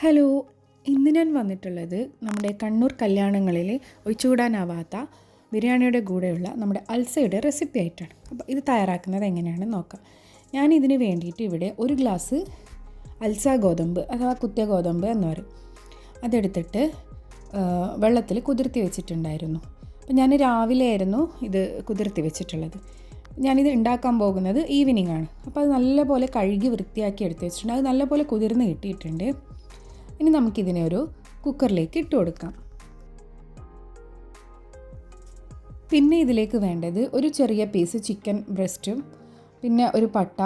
Hello ഇന്ന് ഞാൻ വന്നിട്ടുള്ളത് നമ്മുടെ കണ്ണൂർ കല്യാണങ്ങളിൽ ഒഴിച്ചുകൂടാനാവാത്ത ബിരിയാണിയുടെ കൂടെയുള്ള നമ്മുടെ അൽസയുടെ റെസിപ്പി ആയിട്ടാണ്. അപ്പോൾ ഇത് തയ്യാറാക്കുന്നത് എങ്ങനെയാണെന്ന് നോക്കാം. ഞാൻ ഇതിന് വേണ്ടിയിട്ട് ഇവിടെ ഒരു ഗ്ലാസ് അൽസ ഗോതമ്പ് അഥവാ കുത്തിയ ഗോതമ്പ് എന്ന് പറയും. അതെടുത്തിട്ട് വെള്ളത്തിൽ കുതിർത്തി വെച്ചിട്ടുണ്ടായിരുന്നു. അപ്പോൾ ഞാൻ രാവിലെ ആയിരുന്നു ഇത് കുതിർത്തി വെച്ചിട്ടുള്ളത്. ഞാനിത് ഉണ്ടാക്കാൻ പോകുന്നത് ഈവനിങ് ആണ്. അപ്പോൾ അത് നല്ലപോലെ കഴുകി വൃത്തിയാക്കി എടുത്ത് വെച്ചിട്ടുണ്ട്. അത് നല്ലപോലെ കുതിർന്ന് കിട്ടിയിട്ടുണ്ട്. ഇനി നമുക്കിതിനെ ഒരു കുക്കറിലേക്ക് ഇട്ട് കൊടുക്കാം. പിന്നെ ഇതിലേക്ക് വേണ്ടത് ഒരു ചെറിയ പീസ് ചിക്കൻ ബ്രസ്റ്റും പിന്നെ ഒരു പട്ട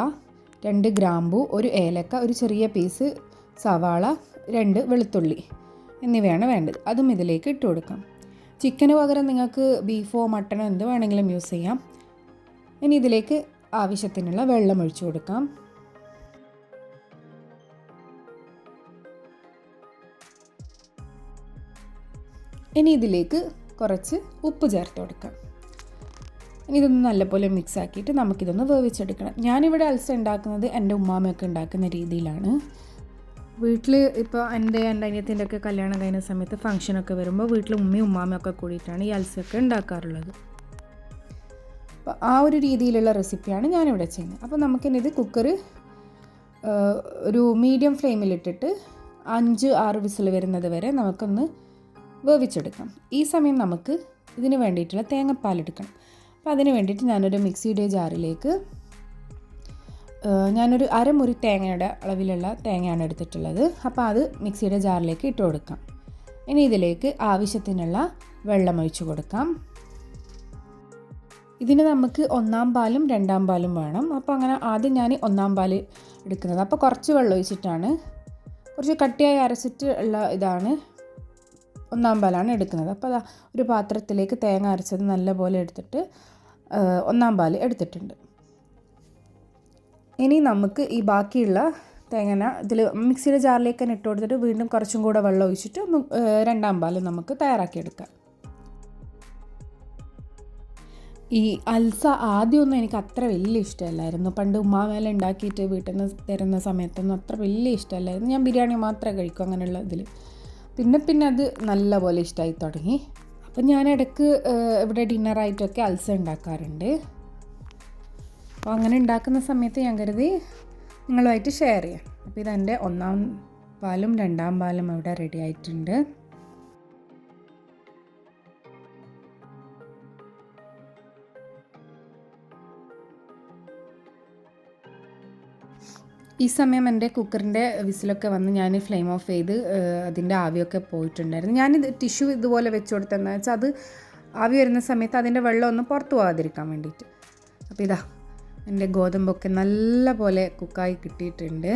രണ്ട് ഗ്രാമ്പു ഒരു ഏലക്ക ഒരു ചെറിയ പീസ് സവാള രണ്ട് വെളുത്തുള്ളി എന്നിവയാണ് വേണ്ടത്. അതും ഇതിലേക്ക് ഇട്ട് കൊടുക്കാം. ചിക്കന് പകരം നിങ്ങൾക്ക് ബീഫോ മട്ടനോ എന്ത് വേണമെങ്കിലും യൂസ് ചെയ്യാം. ഇനി ഇതിലേക്ക് ആവശ്യത്തിനുള്ള വെള്ളം ഒഴിച്ചു കൊടുക്കാം. ഇനി ഇതിലേക്ക് കുറച്ച് ഉപ്പ് ചേർത്ത് കൊടുക്കാം. ഇനി ഇതൊന്ന് നല്ലപോലെ മിക്സ് ആക്കിയിട്ട് നമുക്കിതൊന്ന് വേവിച്ചെടുക്കണം. ഞാനിവിടെ അൽസ ഉണ്ടാക്കുന്നത് എന്റെ ഉമ്മാമയൊക്കെ ഉണ്ടാക്കുന്ന രീതിയിലാണ്. വീട്ടിൽ ഇപ്പോൾ എന്റെ എന്റെ അനിയത്തിന്റെ ഒക്കെ കല്യാണം കഴിഞ്ഞ സമയത്ത് ഫംഗ്ഷനൊക്കെ വരുമ്പോൾ വീട്ടിൽ ഉമ്മയും ഉമ്മാമയൊക്കെ കൂടിയിട്ടാണ് ഈ അൽസയൊക്കെ ഉണ്ടാക്കാറുള്ളത്. അപ്പോൾ ആ ഒരു രീതിയിലുള്ള റെസിപ്പിയാണ് ഞാനിവിടെ ചെയ്യുന്നത്. അപ്പോൾ നമുക്കിനി ഇത് കുക്കർ ഒരു മീഡിയം ഫ്ലെയിമിലിട്ടിട്ട് അഞ്ച് ആറ് വിസിൽ വരുന്നത് വരെ നമുക്കൊന്ന് വേവിച്ചെടുക്കാം. ഈ സമയം നമുക്ക് ഇതിന് വേണ്ടിയിട്ടുള്ള തേങ്ങാപ്പാൽ എടുക്കണം. അപ്പോൾ അതിന് വേണ്ടിയിട്ട് ഞാനൊരു മിക്സിയുടെ ജാറിലേക്ക് ഞാനൊരു അരമുറി തേങ്ങയുടെ അളവിലുള്ള തേങ്ങയാണ് എടുത്തിട്ടുള്ളത്. അപ്പോൾ അത് മിക്സിയുടെ ജാറിലേക്ക് ഇട്ട് കൊടുക്കാം. ഇനി ഇതിലേക്ക് ആവശ്യത്തിനുള്ള വെള്ളം ഒഴിച്ച് കൊടുക്കാം. ഇതിന് നമുക്ക് ഒന്നാം പാലും രണ്ടാം പാലും വേണം. അപ്പോൾ അങ്ങനെ ആദ്യം ഞാൻ ഒന്നാം പാൽ എടുക്കുന്നത്. അപ്പോൾ കുറച്ച് വെള്ളം ഒഴിച്ചിട്ടാണ്. കുറച്ച് കട്ടിയായി അരച്ചിട്ട് ഉള്ള ഇതാണ് ഒന്നാം പാലാണ് എടുക്കുന്നത്. അപ്പോൾ ഒരു പാത്രത്തിലേക്ക് തേങ്ങ അരച്ചത് നല്ലപോലെ എടുത്തിട്ട് ഒന്നാം പാൽ എടുത്തിട്ടുണ്ട്. ഇനി നമുക്ക് ഈ ബാക്കിയുള്ള തേങ്ങന ഇതിൽ മിക്സിയുടെ ജാറിലേക്ക് തന്നെ ഇട്ട് കൊടുത്തിട്ട് വീണ്ടും കുറച്ചും കൂടെ വെള്ളം ഒഴിച്ചിട്ട് രണ്ടാം പാൽ നമുക്ക് തയ്യാറാക്കിയെടുക്കാം ഈ അൽസ ആദ്യമൊന്നും എനിക്ക് അത്ര വലിയ ഇഷ്ടമല്ലായിരുന്നു. പണ്ട് ഉമ്മാമേല ഉണ്ടാക്കിയിട്ട് വീട്ടിൽ നിന്ന് തരുന്ന സമയത്തൊന്നും അത്ര വലിയ ഇഷ്ടമല്ലായിരുന്നു. ഞാൻ ബിരിയാണി മാത്രമേ കഴിക്കൂ അങ്ങനെയുള്ള ഇതിൽ പിന്നെ പിന്നെ അത് നല്ല പോലെ ഇഷ്ടമായി തുടങ്ങി. അപ്പം ഞാൻ ഇടയ്ക്ക് ഇവിടെ ഡിന്നറായിട്ടൊക്കെ അൽസ ഉണ്ടാക്കാറുണ്ട്. അപ്പോൾ അങ്ങനെ ഉണ്ടാക്കുന്ന സമയത്ത് ഞാൻ കരുതി നിങ്ങളുമായിട്ട് ഷെയർ ചെയ്യാം. അപ്പോൾ ഇതെന്റെ ഒന്നാം പാലും രണ്ടാം പാലും ഇവിടെ റെഡി ആയിട്ടുണ്ട്. ഈ സമയം എന്റെ കുക്കറിന്റെ വിസിലൊക്കെ വന്ന് ഞാൻ ഫ്ലെയിം ഓഫ് ചെയ്ത് അതിന്റെ ആവിയൊക്കെ പോയിട്ടുണ്ടായിരുന്നു. ഞാനിത് ടിഷ്യൂ ഇതുപോലെ വെച്ച് കൊടുത്തതെന്ന് വെച്ചാൽ അത് ആവി വരുന്ന സമയത്ത് അതിന്റെ വെള്ളം ഒന്ന് പുറത്തു പോകാതിരിക്കാൻ വേണ്ടിയിട്ട്. അപ്പോൾ ഇതാ എന്റെ ഗോതമ്പൊക്കെ നല്ല പോലെ കുക്കായി കിട്ടിയിട്ടുണ്ട്.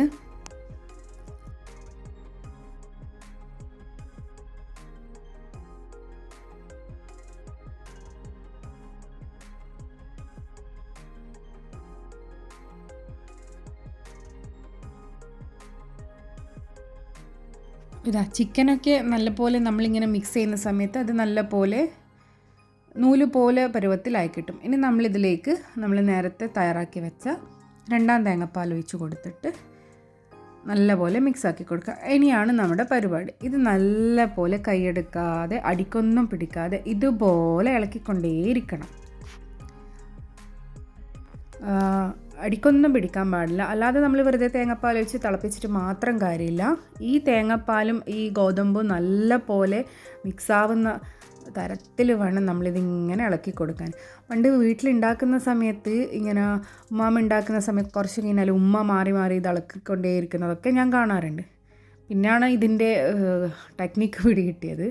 ഇതാ ചിക്കനൊക്കെ നല്ലപോലെ നമ്മളിങ്ങനെ മിക്സ് ചെയ്യുന്ന സമയത്ത് അത് നല്ലപോലെ നൂൽ പോലെ പരുവത്തിലായി കിട്ടും. ഇനി നമ്മളിതിലേക്ക് നമ്മൾ നേരത്തെ തയ്യാറാക്കി വെച്ച രണ്ടാം തേങ്ങാപ്പാൽ ഒഴിച്ച് കൊടുത്തിട്ട് നല്ലപോലെ മിക്സാക്കി കൊടുക്കുക. ഇനിയാണ് നമ്മുടെ പരിപാടി. ഇത് നല്ലപോലെ കൈയെടുക്കാതെ അടിക്കൊന്നും പിടിക്കാതെ ഇതുപോലെ ഇളക്കിക്കൊണ്ടേയിരിക്കണം. അടിക്കൊന്നും പിടിക്കാൻ പാടില്ല. അല്ലാതെ നമ്മൾ വെറുതെ തേങ്ങാപ്പാൽ ഒഴിച്ച് തിളപ്പിച്ചിട്ട് മാത്രം കാര്യമില്ല. ഈ തേങ്ങാപ്പാലും ഈ ഗോതമ്പും നല്ല പോലെ മിക്സാവുന്ന തരത്തിൽ വേണം നമ്മളിതിങ്ങനെ ഇളക്കി കൊടുക്കാൻ. പണ്ട് വീട്ടിലുണ്ടാക്കുന്ന സമയത്ത് ഇങ്ങനെ ഉമ്മാമ ഉണ്ടാക്കുന്ന സമയത്ത് കുറച്ച് കഴിഞ്ഞാൽ ഉമ്മ മാറി മാറി ഇത് ഇളക്കിക്കൊണ്ടേയിരിക്കുന്നതൊക്കെ ഞാൻ കാണാറുണ്ട്. പിന്നെയാണ് ഇതിന്റെ ടെക്നിക്ക് പിടി കിട്ടിയത്.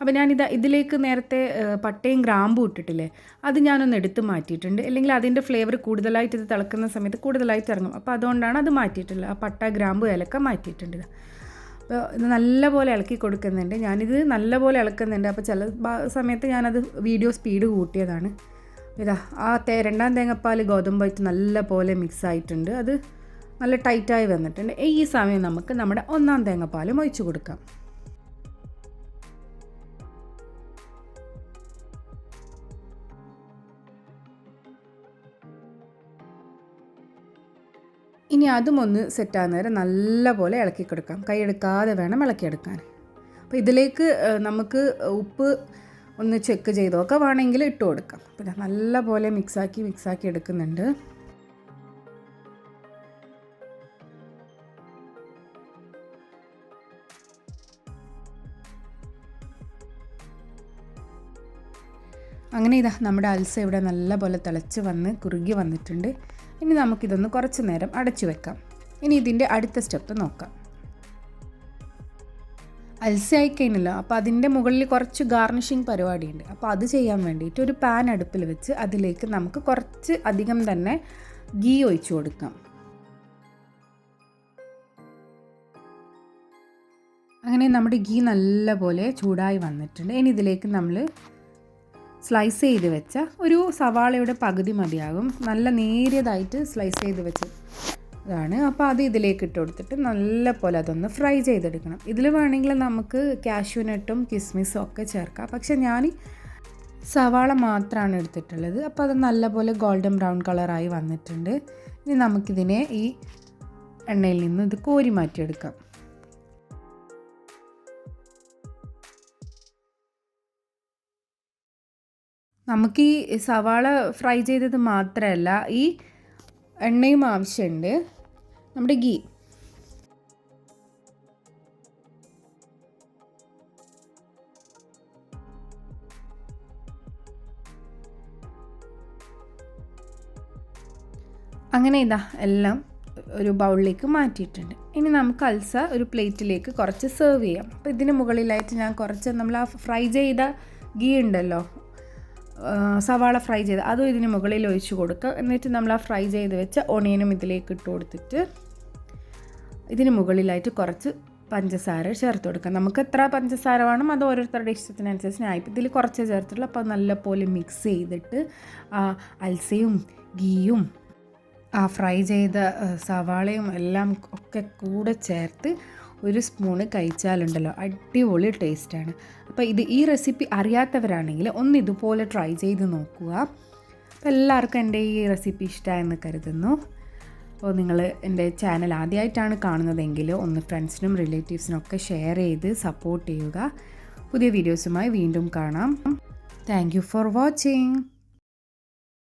അപ്പോൾ ഞാനിത് ഇതിലേക്ക് നേരത്തെ പട്ടയും ഗ്രാമ്പും ഇട്ടിട്ടില്ലേ അത് ഞാനൊന്ന് എടുത്ത് മാറ്റിയിട്ടുണ്ട്. അല്ലെങ്കിൽ അതിന്റെ ഫ്ലേവർ കൂടുതലായിട്ട് ഇത് തിളക്കുന്ന സമയത്ത് കൂടുതലായിട്ട് ഇറങ്ങും. അപ്പോൾ അതുകൊണ്ടാണ് അത് മാറ്റിയിട്ടുള്ളത്. ആ പട്ട ഗ്രാമ്പു ഏലക്ക മാറ്റിയിട്ടുണ്ട് അപ്പോൾ ഇത് നല്ലപോലെ ഇളക്കി കൊടുക്കുന്നുണ്ട്. ഞാനിത് നല്ലപോലെ ഇളക്കുന്നുണ്ട്. അപ്പോൾ ചില സമയത്ത് ഞാനത് വീഡിയോ സ്പീഡ് കൂട്ടിയതാണ്. ഇതാ ആ തേ രണ്ടാം തേങ്ങാപ്പാൽ ഗോതമ്പായിട്ട് നല്ലപോലെ മിക്സ് ആയിട്ടുണ്ട്. അത് നല്ല ടൈറ്റായി വന്നിട്ടുണ്ട്. ഈ സമയം നമുക്ക് നമ്മുടെ ഒന്നാം തേങ്ങാപ്പാലും ഒഴിച്ചു കൊടുക്കാം. ഇനി അതും ഒന്ന് സെറ്റാകുന്ന നേരം നല്ലപോലെ ഇളക്കി കൊടുക്കാം. കൈ എടുക്കാതെ വേണം ഇളക്കിയെടുക്കാൻ അപ്പോൾ ഇതിലേക്ക് നമുക്ക് ഉപ്പ് ഒന്ന് ചെക്ക് ചെയ്തൊക്കെ വേണമെങ്കിൽ ഇട്ട് കൊടുക്കാം. അപ്പോൾ നല്ലപോലെ മിക്സാക്കി മിക്സാക്കി എടുക്കുന്നുണ്ട്. അങ്ങനെ ഇതാ നമ്മുടെ അൽസ ഇവിടെ നല്ല നല്ലപോലെ തിളച്ച് വന്ന് കുറുകി വന്നിട്ടുണ്ട്. ഇനി നമുക്കിതൊന്ന് കുറച്ച് നേരം അടച്ചു വെക്കാം. ഇനി ഇതിന്റെ അടുത്ത സ്റ്റെപ്പ് നോക്കാം. അൽസ ആയിക്കഴിഞ്ഞല്ലോ അപ്പോൾ അതിന്റെ മുകളിൽ കുറച്ച് ഗാർണിഷിങ് പരിപാടിയുണ്ട്. അപ്പോൾ അത് ചെയ്യാൻ വേണ്ടിയിട്ട് ഒരു പാൻ അടുപ്പിൽ വെച്ച് അതിലേക്ക് നമുക്ക് കുറച്ച് അധികം തന്നെ ഗീ ഒഴിച്ചു കൊടുക്കാം. അങ്ങനെ നമ്മുടെ ഗീ നല്ലപോലെ ചൂടായി വന്നിട്ടുണ്ട്. ഇനി ഇതിലേക്ക് നമ്മൾ സ്ലൈസ് ചെയ്ത് വെച്ച ഒരു സവാളയുടെ പകുതി മതിയാകും. നല്ല നേരിയതായിട്ട് സ്ലൈസ് ചെയ്ത് വെച്ച ഇതാണ് അപ്പോൾ അത് ഇതിലേക്ക് ഇട്ട് കൊടുത്തിട്ട് നല്ല പോലെ അതൊന്ന് ഫ്രൈ ചെയ്തെടുക്കണം. ഇതിൽ വേണമെങ്കിൽ നമുക്ക് കാഷ്യൂനട്ടും കിസ്മിസും ഒക്കെ ചേർക്കാം. പക്ഷെ ഞാൻ സവാള മാത്രമാണ് എടുത്തിട്ടുള്ളത്. അപ്പോൾ അത് നല്ലപോലെ ഗോൾഡൻ ബ്രൗൺ കളറായി വന്നിട്ടുണ്ട്. ഇനി നമുക്കിതിനെ ഈ എണ്ണയിൽ നിന്ന് ഇത് കോരി മാറ്റിയെടുക്കാം. നമുക്ക് ഈ സവാള ഫ്രൈ ചെയ്തത് മാത്രമല്ല ഈ എണ്ണയും ആവശ്യമുണ്ട്. നമ്മുടെ ഗീ. അങ്ങനെ ഇതാ എല്ലാം ഒരു ബൗളിലേക്ക് മാറ്റിയിട്ടുണ്ട്. ഇനി നമുക്ക് അൽസ ഒരു പ്ലേറ്റിലേക്ക് കുറച്ച് സെർവ് ചെയ്യാം. അപ്പോൾ ഇതിന് മുകളിലായിട്ട് ഞാൻ കുറച്ച് നമ്മൾ ആ ഫ്രൈ ചെയ്ത ഗീ ഉണ്ടല്ലോ സവാള ഫ്രൈ ചെയ്ത് അതും ഇതിന് മുകളിൽ ഒഴിച്ച് കൊടുക്കുക. എന്നിട്ട് നമ്മൾ ആ ഫ്രൈ ചെയ്ത് വെച്ച ഒണിയനും ഇതിലേക്ക് ഇട്ട് കൊടുത്തിട്ട് ഇതിന് മുകളിലായിട്ട് കുറച്ച് പഞ്ചസാര ചേർത്ത് കൊടുക്കുക. നമുക്ക് എത്ര പഞ്ചസാര വേണം അത് ഓരോരുത്തരുടെ ഇഷ്ടത്തിനനുസരിച്ച് ഞാൻ ഇതിൽ കുറച്ച് ചേർത്തിട്ടുള്ളൂ അപ്പോൾ നല്ലപോലെ മിക്സ് ചെയ്തിട്ട് അൽസയും ഗീയും ആ ഫ്രൈ ചെയ്ത സവാളയും എല്ലാം ഒക്കെ കൂടെ ചേർത്ത് ഒരു സ്പൂണ് കഴിച്ചാലുണ്ടല്ലോ അടിപൊളി ടേസ്റ്റാണ്. അപ്പോൾ ഇത് ഈ റെസിപ്പി അറിയാത്തവരാണെങ്കിൽ ഒന്ന് ഇതുപോലെ ട്രൈ ചെയ്ത് നോക്കുക. അപ്പോൾ എല്ലാവർക്കും എന്റെ ഈ റെസിപ്പി ഇഷ്ടമായെന്ന് കരുതുന്നു. അപ്പോൾ നിങ്ങൾ എന്റെ ചാനൽ ആദ്യമായിട്ടാണ് കാണുന്നതെങ്കിൽ ഒന്ന് ഫ്രണ്ട്സിനും റിലേറ്റീവ്സിനും ഒക്കെ ഷെയർ ചെയ്ത് സപ്പോർട്ട് ചെയ്യുക. പുതിയ വീഡിയോസുമായി വീണ്ടും കാണാം. Thank for watching.